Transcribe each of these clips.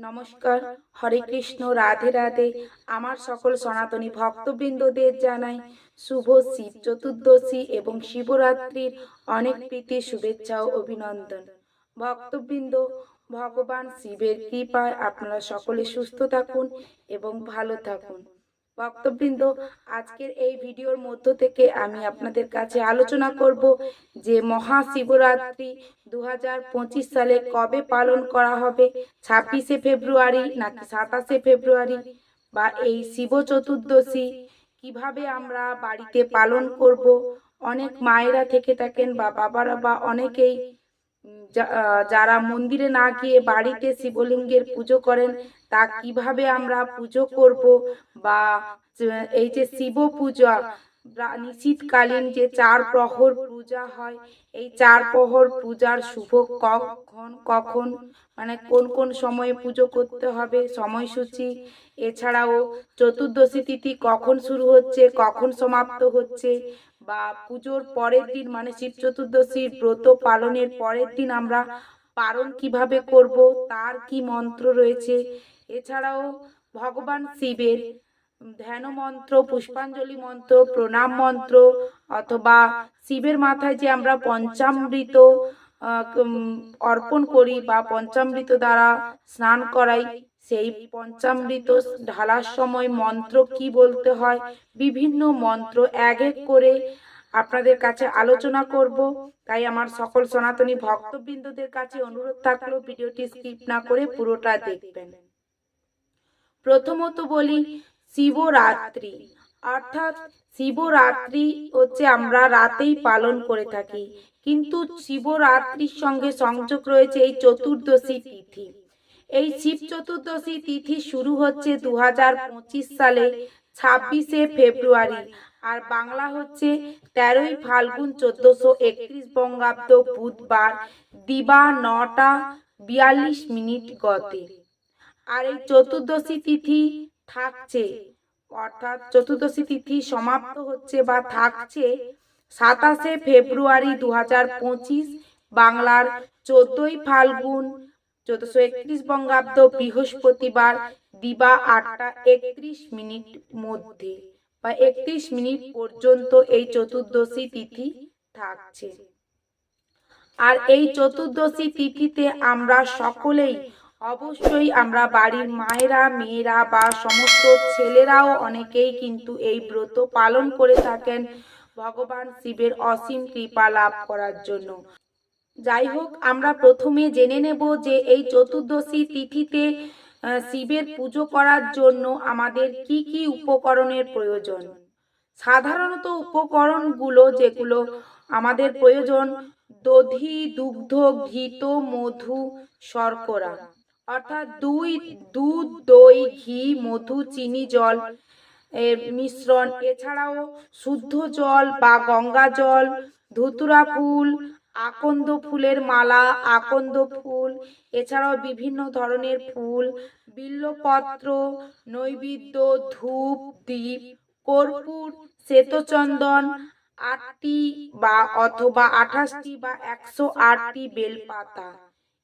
নমস্কার। হরে কৃষ্ণ রাধে রাধে আমার সকল সনাতনী ভক্তবৃন্দদের জানাই শুভ শিব চতুর্দশী এবং শিবরাত্রির অনেক প্রীতি শুভেচ্ছা ও অভিনন্দন। ভক্তবৃন্দ ভগবান শিবের কৃপায় আপনারা সকলে সুস্থ থাকুন এবং ভালো থাকুন। ভক্তবৃন্দ আজকের এই ভিডিওর মধ্য থেকে আমি আপনাদের কাছে আলোচনা করব যে মহাশিবরাত্রি দু পঁচিশ সালে কবে পালন করা হবে? ছাব্বিশে ফেব্রুয়ারি নাকি সাতাশে ফেব্রুয়ারি বা এই শিব চতুর্দশী কীভাবে আমরা বাড়িতে পালন করব? অনেক মায়েরা থেকে থাকেন বা বাবারা বা অনেকেই যারা মন্দিরে না গিয়ে বাড়িতে শিবলিঙ্গের পুজো করেন, তা কীভাবে আমরা পুজো করব? বা এই যে শিব পূজা নিশীতকালীন যে চার প্রহর পূজা হয়, এই চার প্রহর পূজার শুভ কখন কখন মানে কোন কোন সময়ে পুজো করতে হবে, সময়সূচি, এছাড়াও চতুর্দশী তিথি কখন শুরু হচ্ছে, কখন সমাপ্ত হচ্ছে বা পুজোর পরের দিন মানে শিব চতুর্দশীর ব্রত পালনের পরের দিন আমরা পালন কীভাবে করব, তার কি মন্ত্র রয়েছে? এছাড়াও ভগবান শিবের ধ্যান মন্ত্র, পুষ্পাঞ্জলি মন্ত্র, প্রণাম মন্ত্র অথবা শিবের মাথায় যে আমরা পঞ্চামৃত অর্পণ করি বা পঞ্চামৃত দ্বারা স্নান করাই সেই পঞ্চামৃত ঢালার সময় মন্ত্র কি বলতে হয়? বিভিন্ন মন্ত্র এক এক করে আপনাদের কাছে আলোচনা করব। তাই আমার সকল সনাতনী ভক্তবৃন্দদের কাছে অনুরোধ থাকল, ভিডিওটি স্কিপ না করে পুরোটা দেখবেন। প্রথমত বলি, শিবরাত্রি। অর্থাৎ শিবরাত্রি হচ্ছে আমরা রাতেই পালন করে থাকি। কিন্তু শিবরাত্রির সঙ্গে সংযোগ রয়েছে এই চতুর্দশী তিথি। এই শিব চতুর্দশী তিথি শুরু হচ্ছে দু হাজার পঁচিশ সালে, ছাব্বিশে ফেব্রুয়ারি। আর বাংলা হচ্ছে তেরোই ফাল্গুন চোদ্দশো একত্রিশ বঙ্গাব্দ বুধবার দিবা নটা বিয়াল্লিশ মিনিট গতে। আর এই চতুর্দশী তিথি থাকছে, অর্থাৎ চতুর্দশী তিথি সমাপ্ত হচ্ছে বা থাকছে সাতাশে ফেব্রুয়ারি দু বাংলার চোদ্দই ফাল্গুন চোদ্দশো একত্রিশ বঙ্গাব্দ বৃহস্পতিবার দিবা আটটা একত্রিশ মিনিট মধ্যে বা একত্রিশ মিনিট পর্যন্ত এই চতুর্দশী তিথি থাকছে। আর এই চতুর্দশী তিথিতে আমরা সকলেই অবশ্যই আমরা বাড়ির মায়েরা, মেয়েরা বা সমস্ত ছেলেরাও অনেকেই কিন্তু এই ব্রত পালন করে থাকেন ভগবান শিবের অসীম কৃপা লাভ করার জন্য। যাই হোক আমরা প্রথমে জেনে নেব যে এই চতুর্দশী তিথিতে শিবের পুজো করার জন্য আমাদের কি কি উপকরণের প্রয়োজন? সাধারণত উপকরণগুলো যেগুলো আমাদের প্রয়োজন দধি দুগ্ধ ঘিত মধু শর্করা। অর্থাৎ দুই দুধ দই ঘি মধু চিনি জল এর মিশ্রণ। এছাড়াও শুদ্ধ জল বা গঙ্গা জল ধুতুরা ফুল আকন্দ ফুলের মালা, আকন্দ ফুল, এছাড়াও বিভিন্ন ধরনের ফুল, বিল্লপত্র, নৈবেদ্য, ধূপ দ্বীপ কর্পূর, শ্বেতচন্দন আটটি বা অথবা আঠাশটি বা একশো আটটি বেলপাতা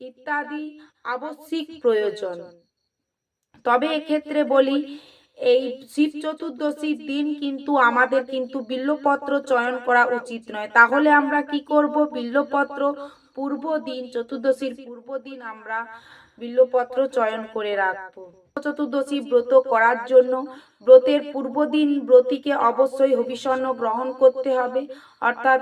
ইত্যাদি আবশ্যিক প্রয়োজন। তবে এক্ষেত্রে বলি এই শিব চতুর্দশীর দিন কিন্তু আমাদের কিন্তু বিল্লপত্র চয়ন করা উচিত নয়। তাহলে আমরা কি করব? বিল্লপত্র পূর্ব দিন, চতুর্দশীর পূর্ব দিন আমরা বিল্লপত্র চয়ন করে রাখব। চতুর্দশী ব্রত করার জন্য ব্রতের পূর্ব দিন ব্রতীকে অবশ্যই হবিষণ্য গ্রহণ করতে হবে। অর্থাৎ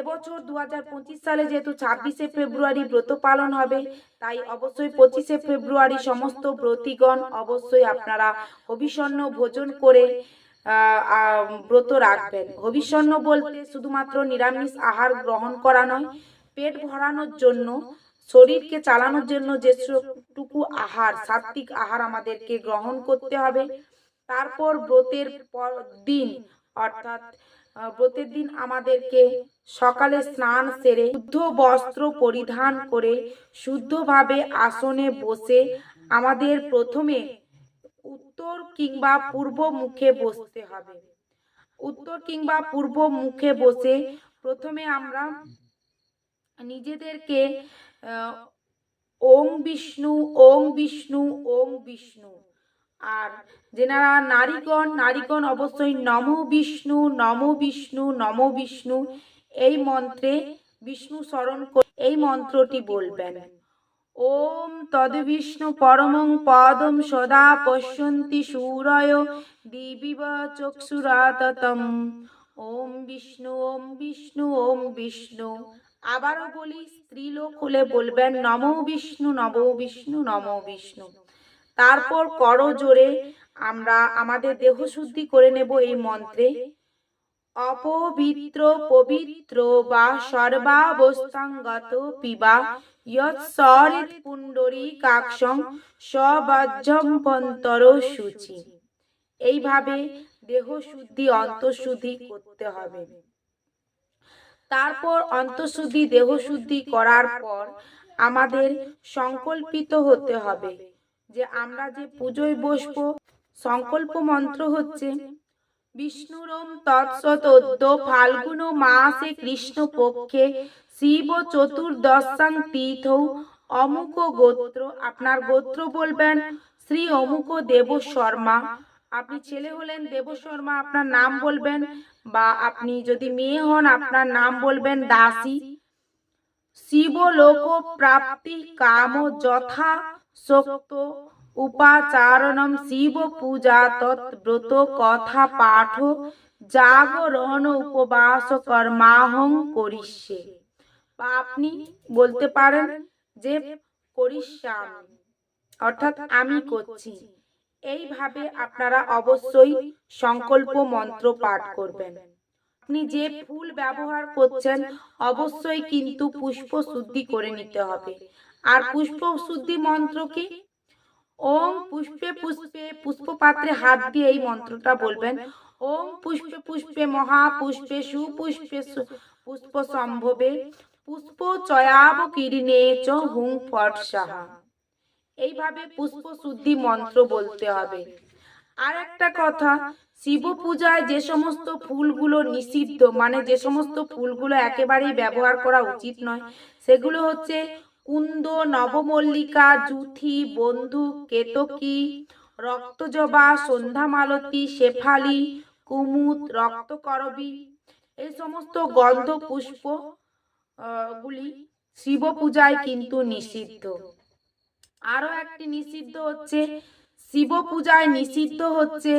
এবছর দু হাজার পঁচিশ সালে যেহেতু ছাব্বিশে ফেব্রুয়ারি ব্রত পালন হবে, তাই অবশ্যই পঁচিশে ফেব্রুয়ারি সমস্ত ব্রতীগণ অবশ্যই আপনারা হবিষণ্য ভোজন করে ব্রত রাখবেন। হবিষণ্য বলতে শুধুমাত্র নিরামিষ আহার গ্রহণ করা নয়, পেট ভরানোর জন্য, শরীরকে চালানোর জন্য যে যেটুকু আহার সাত্বিক আহার আমাদেরকে গ্রহণ করতে হবে। তারপর ব্রতের পর দিন, অর্থাৎ আহ, ব্রতের দিন আমাদেরকে সকালে স্নান সেরে শুদ্ধ বস্ত্র পরিধান করে শুদ্ধভাবে আসনে বসে আমাদের প্রথমে উত্তর কিংবা পূর্ব মুখে বসতে হবে। উত্তর কিংবা পূর্ব মুখে বসে প্রথমে আমরা নিজেদেরকে আহ, ওং বিষ্ণু ওং বিষ্ণু ওং বিষ্ণু আর যেনারা নারীগণ নারীগণ অবশ্যই নম বিষ্ণু নম বিষ্ণু নম বিষ্ণু, এই মন্ত্রে বিষ্ণু স্মরণ এই মন্ত্রটি বলবেন। ওম তদ্বিষ্ণু পরমং পদম সদা পশ্যন্তি সুরয় দিবিব চক্ষুরাততম। ওম বিষ্ণু ওম বিষ্ণু ওম বিষ্ণু। আবারও বলি, স্ত্রীলোক হলে বলবেন, নম বিষ্ণু নম বিষ্ণু নম বিষ্ণু। তারপর করো জোরে, আমরা আমাদের দেহ শুদ্ধি করে নেব এই মন্ত্রে। অপবিত্র পবিত্র বা সর্বাবস্থাঙ্গত পিবা সবাজ্যম্পন্তর সূচি। এইভাবে দেহ শুদ্ধি, অন্তঃশুদ্ধি করতে হবে। তারপর অন্তঃশুদ্ধি, দেহ শুদ্ধি করার পর আমাদের সংকল্পিত হতে হবে। যে আমরা যে পুজোয় বসবো, সংকল্প মন্ত্র হচ্ছে, বিষ্ণুরম তৎসতোদ্য ফাল্গুন মাসে কৃষ্ণ পক্ষে শিব চতুর্দশাং তীর্থ অমুক গোত্র। আপনার গোত্র বলবেন, শ্রী অমুক দেব শর্মা। আপনি ছেলে হলেন, দেব শর্মা আপনার নাম বলবেন, বা আপনি যদি মেয়ে হন, আপনার নাম বলবেন দাসী। শিবলোক প্রাপ্তি কাম যথা উপাচারণম শিব পূজা তৎব্রত কথা পাঠ জাগরণ উপবাস কর্মাহং করিষ্যে আপনি বলতে পারেন যে করিষ্যাম অর্থাৎ আমি করছি এইভাবে আপনারা অবশ্যই সংকল্প মন্ত্র পাঠ করবেন আপনি যে ফুল ব্যবহার করছেন অবশ্যই কিন্তু পুষ্প শুদ্ধি করে নিতে হবে আর পুষ্প শুদ্ধি মন্ত্র কি ওম পুষ্পে পুষ্পে পুষ্পপাত্রে হাত দিয়ে এই মন্ত্রটা বলবেন। ওম পুষ্পে পুষ্পে মহাপুষ্পে সুপুষ্পে সু- পুষ্প সম্ভবে। পুষ্প চয়াব কিরিনে চ হুং ফট সাহা। এইভাবে পুষ্প শুদ্ধি মন্ত্র বলতে হবে। আর একটা কথা, শিব পূজায় যে সমস্ত ফুলগুলো নিষিদ্ধ মানে যে সমস্ত ফুলগুলো একেবারেই ব্যবহার করা উচিত নয়, সেগুলো হচ্ছে কুন্দ নবমল্লিকা জুথি বন্ধু কেতকী, রক্তজবা সন্ধ্যামালতী শেফালি, কুমুদ রক্তকরবী, এই সমস্ত গন্ধ পুষ্প গুলি শিব পূজায় কিন্তু নিষিদ্ধ। আরও একটি নিষিদ্ধ হচ্ছে শিব পূজায় নিষিদ্ধ হচ্ছে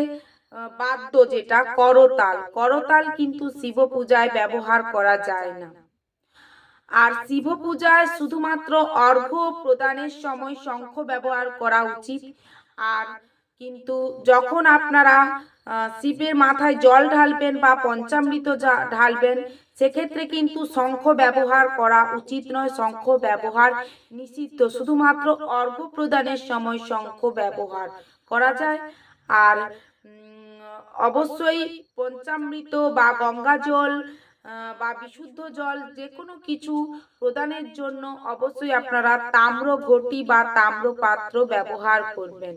বাদ্য যেটা করতাল। করতাল কিন্তু শিব পূজায় ব্যবহার করা যায় না। আর শিব পূজায় শুধুমাত্র অর্ঘ্য প্রদানের সময় শঙ্খ ব্যবহার করা উচিত। আর কিন্তু যখন আপনারা শিবের মাথায় জল ঢালবেন বা পঞ্চামৃত ঢালবেন, সেক্ষেত্রে কিন্তু শঙ্খ ব্যবহার করা উচিত নয়। শঙ্খ ব্যবহার নিষিদ্ধ। শুধুমাত্র অর্ঘ্য প্রদানের সময় শঙ্খ ব্যবহার করা যায়। আর অবশ্যই পঞ্চামৃত বা গঙ্গা জল বা বিশুদ্ধ জল যে কোনো কিছু প্রদানের জন্য অবশ্যই আপনারা তাম্র ঘটি বা তাম্র পাত্র ব্যবহার করবেন।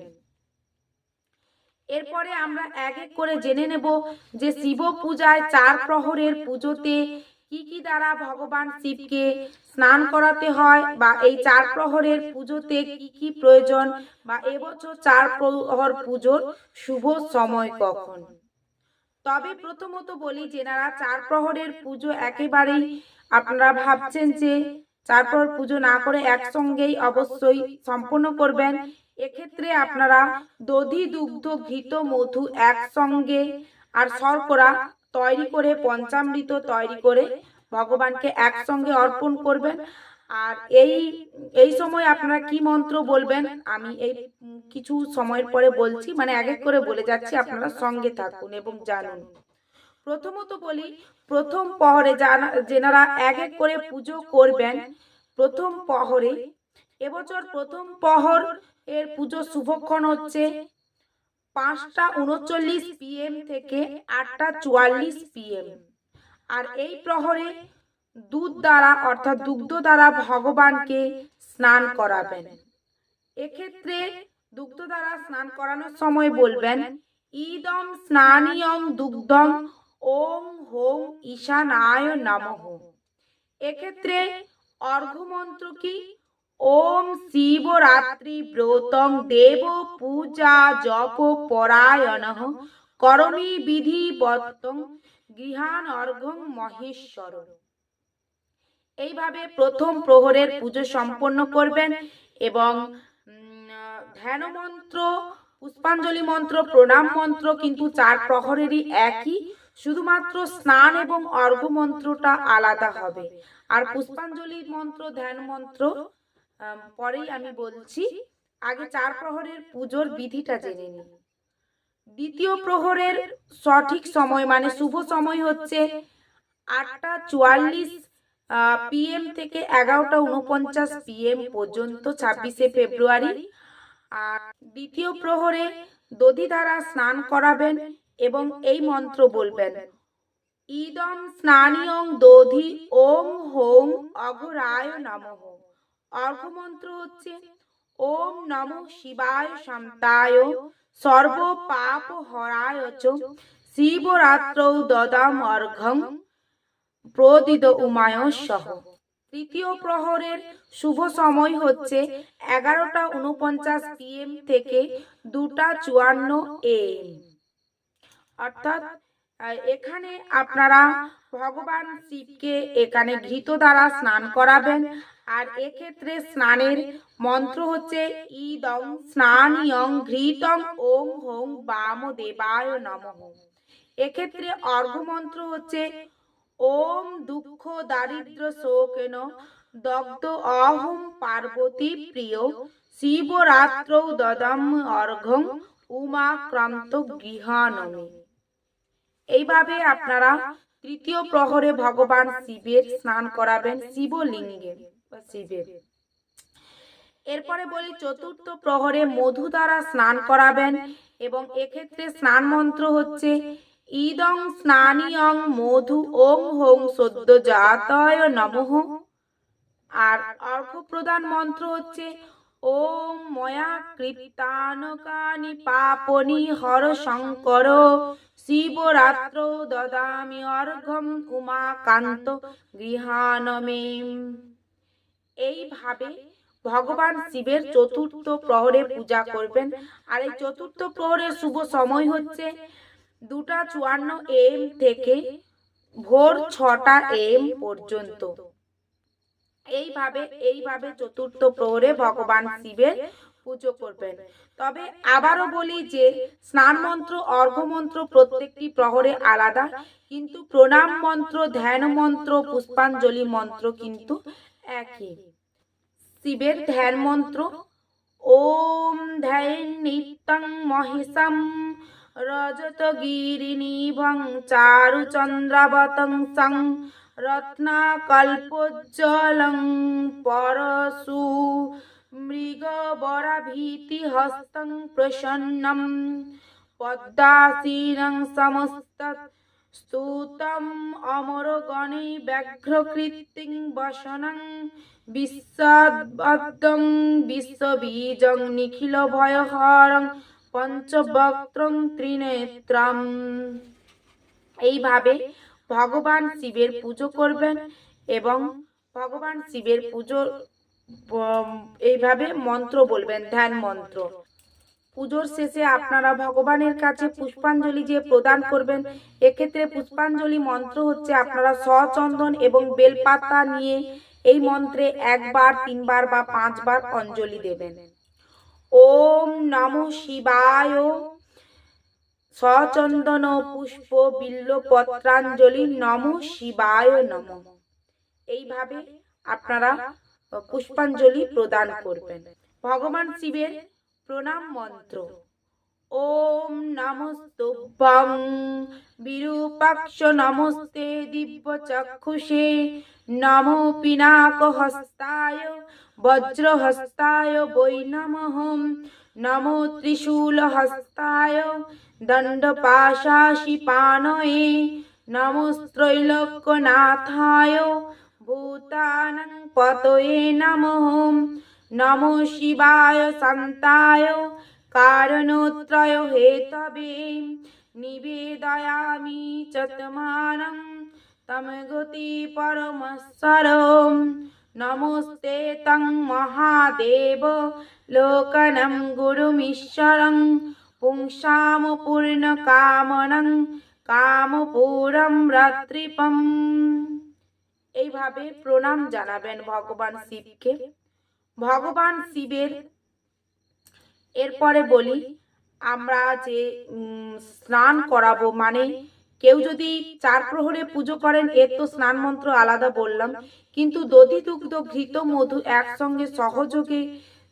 এরপরে আমরা এক এক করে জেনে নেব যে শিব পূজায় চার প্রহরের পুজোতে কি কি দ্বারা ভগবান শিবকে স্নান করাতে হয় বা এই চার প্রহরের পুজোতে কি কি প্রয়োজন বা এবছর চার প্রহর পুজোর শুভ সময় কখন? তবে প্রথমত বলি যেনারা চার প্রহরের পুজো একেবারেই আপনারা ভাবছেন যে চার প্রহর পুজো না করে একসঙ্গেই অবশ্যই সম্পন্ন করবেন। এক্ষেত্রে আপনারা দধি, দুগ্ধ, ঘৃত, মধু একসঙ্গে আর শর্করা তৈরি করে, পঞ্চামৃত তৈরি করে ভগবানকে একসঙ্গে অর্পণ করবেন। আর এই এই সময় আপনারা কি মন্ত্র বলবেন? আমি এই কিছু সময়ের পরে বলছি মানে এক এক করে বলে যাচ্ছি, আপনারা সঙ্গে থাকুন এবং জানুন। প্রথমত বলি, প্রথম পহরে যেনারা এক এক করে পুজো করবেন, প্রথম পহরে, এবছর প্রথম পহর এর পুজো শুভক্ষণ হচ্ছে পাঁচটা উনচল্লিশ পিএম থেকে আটটা চুয়াল্লিশ পিএম আর এই প্রহরে দুধ দ্বারা অর্থাৎ দুগ্ধ দ্বারা ভগবানকে স্নান করাবেন। এক্ষেত্রে দুগ্ধ দ্বারা স্নান করানোর সময় বলবেন ইদম স্নানিয়ম দুগ্ধম ওং হোং ঈশানায় নমঃ। এক্ষেত্রে অর্ঘ্য মন্ত্র কি? ওম শিবরাত্রি ব্রতং দেব পূজা জপ পরায়ণ করমি বিধিবত্তং গৃহান অর্ঘং মহেশ্বর। এইভাবে প্রথম প্রহরের পুজো সম্পন্ন করবেন এবং ধ্যান মন্ত্র পুষ্পাঞ্জলি মন্ত্র, প্রণাম মন্ত্র কিন্তু চার প্রহরেরই একই। শুধুমাত্র স্নান এবং অর্ঘ মন্ত্রটা আলাদা হবে। আর পুষ্পাঞ্জলি মন্ত্র, ধ্যান মন্ত্র পরেই আমি বলছি, আগে চার প্রহরের পুজোর বিধিটা জেনে নিই দ্বিতীয় প্রহরের সঠিক সময় মানে শুভ সময় হচ্ছে আটটা চুয়াল্লিশ পিএম থেকে এগারোটা উনপঞ্চাশ পিএম পর্যন্ত ছাব্বিশে ফেব্রুয়ারি। আর দ্বিতীয় প্রহরে দধি দ্বারা স্নান করাবেন এবং এই মন্ত্র বলবেন। ইদম স্নানিয়ং দধি ওম হোম অঘরায় নমঃ। অর্ঘ মন্ত্র হচ্ছে, ওম নমঃ শিবায় শান্তায় সর্ব পাপ হরায় চ। শিবরাত্রৌ দদাম অর্ঘং প্রদিত উমায় সহ। তৃতীয় প্রহরের শুভ সময় হচ্ছে এগারোটা উনপঞ্চাশ পিএম থেকে দুটা চুয়ান্ন এম অর্থাৎ এখানে আপনারা ভগবান শিবকে এখানে ঘৃত দ্বারা স্নান করাবেন। আর এক্ষেত্রে স্নানের মন্ত্র হচ্ছে ইদং স্নানিয়ং ঘৃতং ওম হোং বাম দেবায় নম। এক্ষেত্রে অর্ঘ মন্ত্র হচ্ছে ওম দুঃখ দারিদ্র শোকেন, দগ্ধ অহম পার্বতী প্রিয়, শিবরাত্রৌ দদম অর্ঘং উমাক্রান্ত গৃহানমে এইভাবে আপনারা তৃতীয় প্রহরে ভগবান শিবের স্নান করাবেন, শিবলিঙ্গে শিবের। এরপরে বলি, চতুর্থ প্রহরে মধু দ্বারা স্নান করাবেন এবং এক্ষেত্রে স্নান মন্ত্র হচ্ছে ইদং স্নানিয়ং মধু ওং হোং সদ্য জাতয় নমঃ। আর অর্ঘ প্রদান মন্ত্র হচ্ছে, ওম ময়া কৃপ্তানকানি পাপনি হর শঙ্কর। শিবরাত্র দদামি অর্ঘম উমাকান্ত গৃহানমে এইভাবে ভগবান শিবের চতুর্থ প্রহরে পূজা করবেন। আর এই চতুর্থ প্রহরের শুভ সময় হচ্ছে দুটা চুয়ান্ন এম থেকে ভোর ছটা এম পর্যন্ত। এইভাবে এইভাবে চতুর্থ প্রহরে ভগবান শিবের পুজো করবেন। তবে আবারও বলি যে স্নান মন্ত্র অর্ঘ মন্ত্র প্রত্যেকটি প্রহরে আলাদা, কিন্তু প্রণাম মন্ত্র, ধ্যান মন্ত্র, পুষ্পাঞ্জলি মন্ত্র কিন্তু একই। শিবের ধ্যান মন্ত্র, ওম ধ্যান নিত্যং মহেশম রজত গিরিনিভং চারু চন্দ্রাবতং সং রত্নাকল্পোজ্জ্বলং পরশু মৃগবরাভীতি হস্তং প্রসন্নম পদ্মাসীনং সমস্ত স্তূতম অমরগণে ব্যাঘ্রকৃত্তিং বসনং বিশ্বদ্বদ্দং বিশ্ববীজং নিখিল ভয়হরং পঞ্চবক্ত্রং ত্রিনেত্রম। এইভাবে ভগবান শিবের পুজো করবেন এবং ভগবান শিবের পুজো এইভাবে মন্ত্র বলবেন, ধ্যান মন্ত্র। পুজোর শেষে আপনারা ভগবানের কাছে পুষ্পাঞ্জলি যে প্রদান করবেন, এক্ষেত্রে পুষ্পাঞ্জলি মন্ত্র হচ্ছে আপনারা সচন্দন এবং বেলপাতা নিয়ে এই মন্ত্রে একবার, তিনবার বা পাঁচবার অঞ্জলি দেবেন। ওম নমঃ শিবায়। সচন্দন পুষ্প বিল্ল পত্রাঞ্জলি নম শিবায় নম। এইভাবে আপনারা পুষ্পাঞ্জলি প্রদান করবেন। ভগবান শিবের প্রণাম মন্ত্র। ওম নমস্তুভ্যং। বিরূপাক্ষ নমস্তে দিব্য চক্ষুষে নমো পিনাক হস্তায় বজ্রহস্তায় বৈ নমঃ নমো ত্রিশূল হস্তায় দণ্ডপাশাশিপানয়ে নমস্ত্রৈলোক্যনাথায় ভূতানং পতয়ে নমঃ নমো শিবায় শান্তায় কারণোত্রয় হেতবে নিবেদয়ামি চতমানং তমগতি পরমস্বরম নমস্তে তং মহাদেব লোকনম গুরুমীশ্বরং পুংসাম পূর্ণ কামনং কামপুরম রাত্রিপম এইভাবে প্রণাম জানাবেন ভগবান শিবকে। ভগবান শিবের, এরপরে বলি, আমরা যে স্নান করাবো মানে কেউ যদি চার প্রহরে পুজো করেন, এর তো স্নান মন্ত্র আলাদা বললাম। কিন্তু দধি দুগ্ধ ঘৃত মধু একসঙ্গে সহযোগে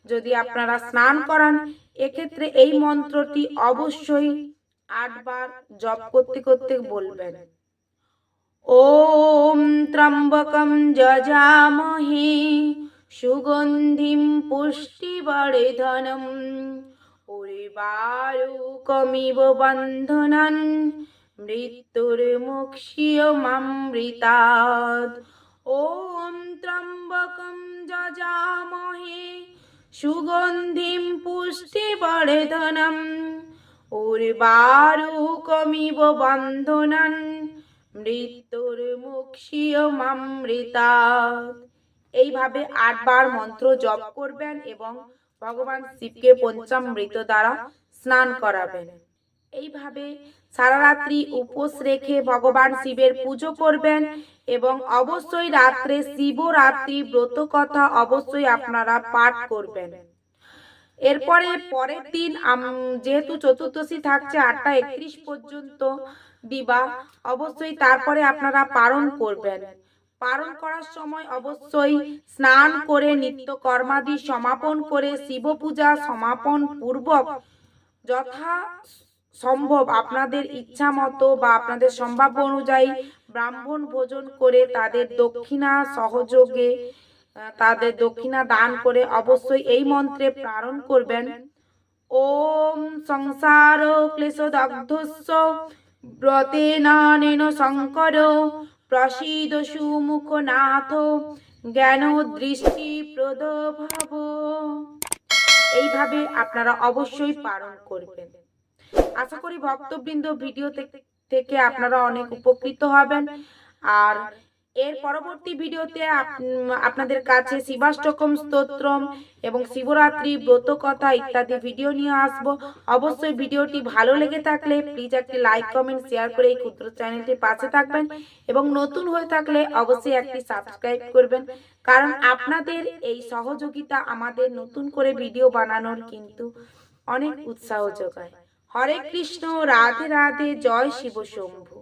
যদি আপনারা স্নান করান, এক্ষেত্রে এই মন্ত্রটি অবশ্যই আটবার জপ করতে করতে বলবেন। ওম ত্রম্বকম যজামহে সুগন্ধিম পুষ্টিবর্ধনম। উর্বারুকমিব বন্ধনান মৃত্যুর্মুক্ষিয়মামৃতাৎ ওম ত্রম্বকম যজামহে, সুগন্ধিম পুষ্টিবর্ধনম, উর্বারুকমিব বন্ধনান মৃত্যুর্মুক্ষিয়মামৃতাৎ এইভাবে আটবার মন্ত্র জপ করবেন এবং ভগবান শিবকে পঞ্চামৃত দ্বারা স্নান করাবেন। এইভাবে সারা রাত্রি উপোস রেখে ভগবান শিবের পুজো করবেন এবং অবশ্যই রাত্রে শিবরাত্রি ব্রত কথা অবশ্যই আপনারা পাঠ করবেন। এরপরে পরের দিন যেহেতু চতুর্দশী থাকছে আটটা একত্রিশ পর্যন্ত দিবা, অবশ্যই তারপরে আপনারা পালন করবেন। পালন করার সময় অবশ্যই স্নান করে নিত্য কর্মাদি সমাপন করে শিব পূজা সমাপন পূর্বক যথা সম্ভব। আপনাদের ইচ্ছা মতো বা আপনাদের সম্ভাব্য অনুযায়ী ব্রাহ্মণ ভোজন করে তাদের দক্ষিণা সহযোগে তাদের দক্ষিণা দান করে অবশ্যই এই মন্ত্রে প্রারণ করবেন। ওম সংসার ক্লেশ দগ্ধস্য ব্রতে নানেন শঙ্কর প্রসীদ সুমুখ নাথ জ্ঞান দৃষ্টি প্রদভাব। এইভাবে আপনারা অবশ্যই পালন করবেন। আশা করি ভক্তবৃন্দ ভিডিও থেকে- আপনারা অনেক উপকৃত হবেন। আর এর পরবর্তী ভিডিওতে আপ- আপনাদের কাছে শিবাষ্টকম স্তোত্রম এবং শিবরাত্রি ব্রত কথা ইত্যাদি ভিডিও নিয়ে আসব। অবশ্যই ভিডিওটি ভালো লেগে থাকলে প্লিজ একটি লাইক কমেন্ট শেয়ার করে এই ক্ষুদ্র চ্যানেলটির পাশে থাকবেন এবং নতুন হয়ে থাকলে অবশ্যই একটি সাবস্ক্রাইব করবেন। কারণ আপনাদের এই সহযোগিতা আমাদের নতুন করে ভিডিও বানানোর কিন্তু অনেক উৎসাহ যোগায় হরে কৃষ্ণ রাধে রাধে জয় শিব শম্ভু।